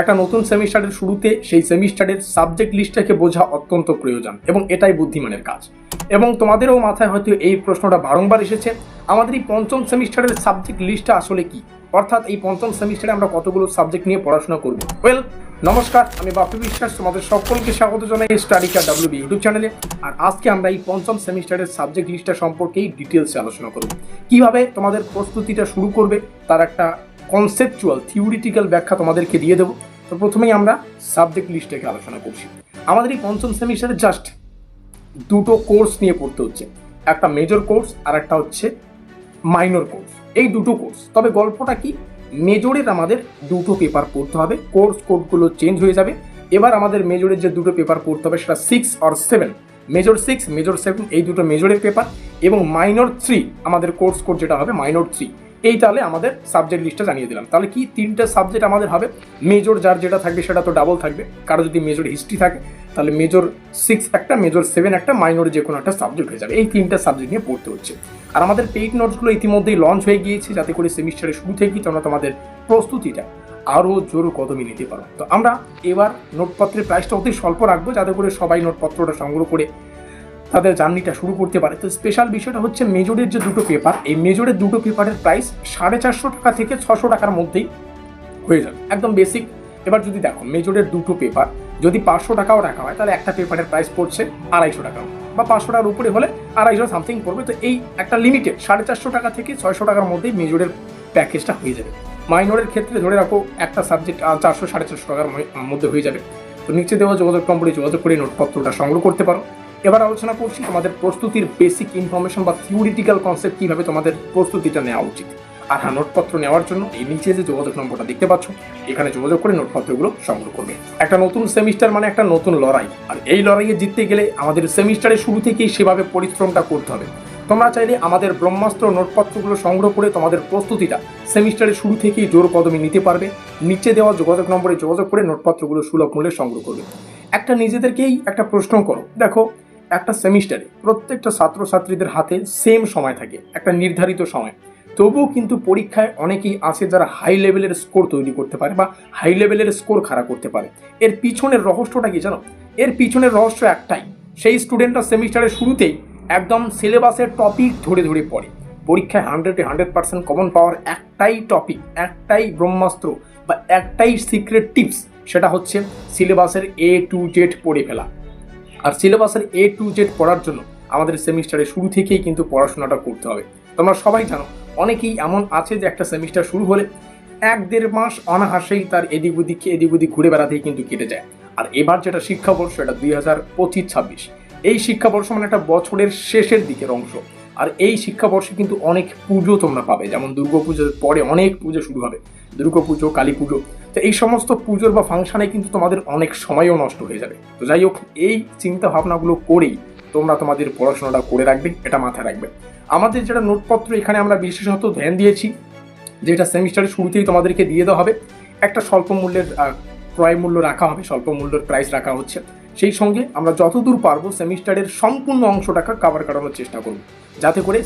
একটা নতুন সেমিস্টারের শুরুতে সেই সেমিস্টারের সাবজেক্ট লিস্টটাকে বোঝা অত্যন্ত প্রয়োজন এবং এটাই বুদ্ধিমানের কাজ। এবং তোমাদেরও মাথায় হয়তো এই প্রশ্নটা বারংবার এসেছে, আমাদের এই পঞ্চম সেমিস্টারের সাবজেক্ট লিস্টটা আসলে কি? অর্থাৎ এই পঞ্চম সেমিস্টারে আমরা কতগুলো সাবজেক্ট নিয়ে পড়াশোনা করব? ওয়েল নমস্কার, আমি বাপি বিশ্বাস, তোমাদের সকলকে স্বাগত জানাই স্টাডি কার ডাব্লিউবি ইউটিউব চ্যানেলে আর আজকে আমরা এই পঞ্চম সেমিস্টারের সাবজেক্ট লিস্টটা সম্পর্কেই ডিটেলসে আলোচনা করব। কীভাবে তোমাদের প্রস্তুতিটা শুরু করবে, তার একটা কনসেপচুয়াল থিওরিটিক্যাল ব্যাখ্যা তোমাদেরকে দিয়ে দেবো। তো প্রথমেই আমরা সাবজেক্ট লিস্টটাকে আলোচনা করছি। আমাদের এই পঞ্চম সেমিস্টারে জাস্ট দুটো কোর্স নিয়ে পড়তে হচ্ছে। একটা মেজর কোর্স আর একটা হচ্ছে মাইনর কোর্স এই দুটো কোর্স তবে গল্পটা কি? মেজরের আমাদের দুটো পেপার পড়তে হবে। কোর্স কোডগুলো চেঞ্জ হয়ে যাবে। এবার আমাদের মেজরের যে দুটো পেপার পড়তে হবে সেটা সিক্স আর seven major six major seven এই দুটো মেজরের পেপার এবং মাইনর থ্রি আমাদের কোর্স কোড যেটা হবে মাইনর থ্রি এই তাহলে আমাদের সাবজেক্ট লিস্টটা জানিয়ে দিলাম। তাহলে কি তিনটে সাবজেক্ট আমাদের হবে? মেজর যার যেটা থাকবে সেটা তো ডাবল থাকবে। কারও যদি মেজর হিস্ট্রি থাকে, তাহলে মেজর সিক্স একটা মেজর সেভেন একটা মাইনর যে কোনো একটা সাবজেক্ট হয়ে যাবে। এই তিনটে সাবজেক্ট নিয়ে পড়তে হচ্ছে। আর আমাদের পেইড নোটসগুলো ইতিমধ্যেই লঞ্চ হয়ে গিয়েছে, যাতে করে সেমিস্টারের শুরু থেকেই তোমরা তোমাদের প্রস্তুতিটা আরও জোর কদমে নিতে পারো। তো আমরা এবার নোটপত্রের প্রাইসটা অতি স্বল্প রাখব, যাতে করে সবাই নোটপত্রটা সংগ্রহ করে তাদের জার্নিটা শুরু করতে পারে। তো স্পেশাল বিষয়টা হচ্ছে মেজরের যে দুটো পেপার এই মেজরের দুটো পেপারের প্রাইস সাড়ে চারশো টাকা থেকে ছশো টাকার মধ্যেই হয়ে যাবে। একদম বেসিক এবার যদি দেখো, মেজরের দুটো পেপার যদি পাঁচশো টাকাও রাখা হয়, তাহলে একটা পেপারের প্রাইস পড়ছে আড়াইশো টাকা। বা পাঁচশো টাকার উপরে হলে আড়াইশো সামথিং পড়বে। তো এই একটা লিমিটেড সাড়ে চারশো টাকা থেকে ছয়শো টাকার মধ্যেই মেজরের প্যাকেজটা হয়ে যাবে। মাইনরের ক্ষেত্রে ধরে রাখো, একটা সাবজেক্ট চারশো সাড়ে চারশো টাকার মধ্যে হয়ে যাবে। তো নিচে দেওয়া যোগাযোগ নম্বরে যোগাযোগ করে নোটপত্রটা সংগ্রহ করতে পারো। এবার আলোচনা করছি তোমাদের প্রস্তুতির বেসিক ইনফরমেশন বা থিওরিটিক্যাল কনসেপ্ট কীভাবে তোমাদের প্রস্তুতিটা নেওয়া উচিত। আর হ্যাঁ নোটপত্র নেওয়ার জন্য এই নিচে যে যোগাযোগ নম্বরটা দেখতে পাচ্ছ, এখানে যোগাযোগ করে নোটপত্রগুলো সংগ্রহ করবে। একটা নতুন সেমিস্টার মানে একটা নতুন লড়াই। আর এই লড়াইয়ে জিততে গেলে আমাদের সেমিস্টারের শুরু থেকেই সেভাবে পরিশ্রমটা করতে হবে। তোমরা চাইলে আমাদের ব্রহ্মাস্ত্র নোটপত্রগুলো সংগ্রহ করে তোমাদের প্রস্তুতিটা সেমিস্টারের শুরু থেকেই জোর কদমে নিতে পারবে। নিচে দেওয়া যোগাযোগ নম্বরে যোগাযোগ করে নোটপত্রগুলো সুলভ মূল্যে সংগ্রহ করবে। একটা নিজেদেরকেই একটা প্রশ্ন করো। দেখো একটা সেমিস্টারে প্রত্যেকটা ছাত্রছাত্রীদের হাতে সেম সময় থাকে, একটা নির্ধারিত সময়। তবুও কিন্তু পরীক্ষায় অনেকেই আছে যারা হাই লেভেলের স্কোর তৈরি করতে পারে বা হাই লেভেলের স্কোর খাড়া করতে পারে। এর পিছনের রহস্যটা কি জানো? এর পিছনের রহস্য একটাই, সেই স্টুডেন্টরা সেমিস্টারের শুরুতেই একদম সিলেবাসের টপিক ধরে ধরে পড়ে। পরীক্ষায় হান্ড্রেডে হান্ড্রেড পার্সেন্ট কমন পাওয়ার একটাই টপিক একটাই ব্রহ্মাস্ত্র বা একটাই সিক্রেট টিপস সেটা হচ্ছে সিলেবাসের এ টু জেড পড়ে ফেলা। আর সিলেবাসের এ টু জেড পড়ার জন্য আমাদের সেমিস্টারের শুরু থেকেই কিন্তু পড়াশোনাটা করতে হবে। তোমরা সবাই জানো, অনেকেই এমন আছে যে একটা সেমিস্টার শুরু হলে এক দেড় মাস অনাহাসেই তার এদিক ওদিক এদিক ওদিক ঘুরে বেড়াতেই কিন্তু কেটে যায়। আর এবার যেটা শিক্ষাবর্ষ, এটা দুই হাজার পঁচিশ ছাব্বিশ। এই শিক্ষাবর্ষ মানে একটা বছরের শেষের দিকের অংশ। আর এই শিক্ষাবর্ষে কিন্তু অনেক পুজো তোমরা পাবে। যেমন দুর্গাপুজোর পরে অনেক পুজো শুরু হবে। দুর্গাপুজো কালী পুজো। তো এই সমস্ত পুজোর বা ফাংশনে কিন্তু তোমাদের অনেক সময়ও নষ্ট হয়ে যাবে। তো যাই হোক, এই চিন্তা ভাবনাগুলো করেই তোমরা তোমাদের পড়াশোনাটা করে রাখবে, এটা মাথায় রাখবে। আমাদের যেটা নোটপত্র এখানে আমরা বিশেষত ধ্যান দিয়েছি, যেটা সেমিস্টারের শুরুতেই তোমাদেরকে দিয়ে দেওয়া হবে। একটা স্বল্প মূল্যের ক্রয় মূল্য রাখা হবে, স্বল্প মূল্যের প্রাইস রাখা হচ্ছে। সেই সঙ্গে আমরা যতদূর পারব সেমিস্টারের সম্পূর্ণ অংশটাকে কাভার কাটানোর চেষ্টা করব। যাতে করে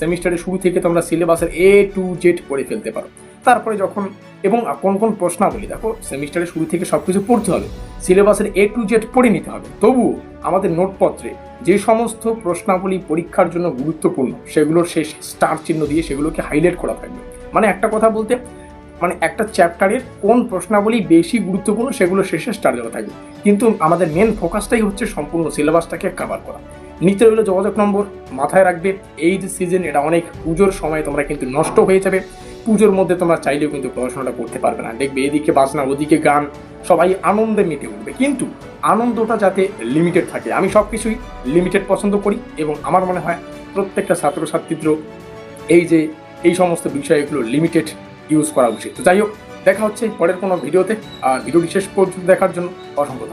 সেমিস্টারের শুরু থেকে তোমরা সিলেবাসের এ টু জেড পড়ে ফেলতে পারো। তারপরে যখন এবং কোন কোন প্রশ্নাবলী দেখো, সেমিস্টারের শুরু থেকে সব কিছু পড়তে হবে, সিলেবাসের এ টু জেড পড়ে নিতে হবে। তবুও আমাদের নোটপত্রে যে সমস্ত প্রশ্নাবলী পরীক্ষার জন্য গুরুত্বপূর্ণ, সেগুলোর শেষ স্টার চিহ্ন দিয়ে সেগুলোকে হাইলাইট করা থাকবে। মানে একটা কথা বলতে মানে একটা চ্যাপ্টারের কোন প্রশ্নাবলী বেশি গুরুত্বপূর্ণ, সেগুলো শেষে স্টার দেওয়া থাকবে। কিন্তু আমাদের মেন ফোকাসটাই হচ্ছে সম্পূর্ণ সিলেবাসটাকে কভার করা। নিচে রইল যোগাযোগ নম্বর মাথায় রাখবে, এই যে সিজন এটা অনেক পুজোর সময় তোমরা কিন্তু নষ্ট হয়ে যাবে। পুজোর মধ্যে তোমরা চাইলেও কিন্তু পড়াশোনাটা করতে পারবে না। দেখবে এদিকে বাজনা, ওদিকে গান, সবাই আনন্দে মেতে উঠবে। কিন্তু আনন্দটা যাতে লিমিটেড থাকে। আমি সব কিছুই লিমিটেড পছন্দ করি এবং আমার মনে হয় প্রত্যেকটা ছাত্রছাত্রীদেরও এই যে, এই সমস্ত বিষয়গুলো লিমিটেড ইউজ করা উচিত। তো যাই হোক, দেখা হচ্ছে পরের কোনো ভিডিওতে। আর ভিডিওটি শেষ পর্যন্ত দেখার জন্য অসংখ্য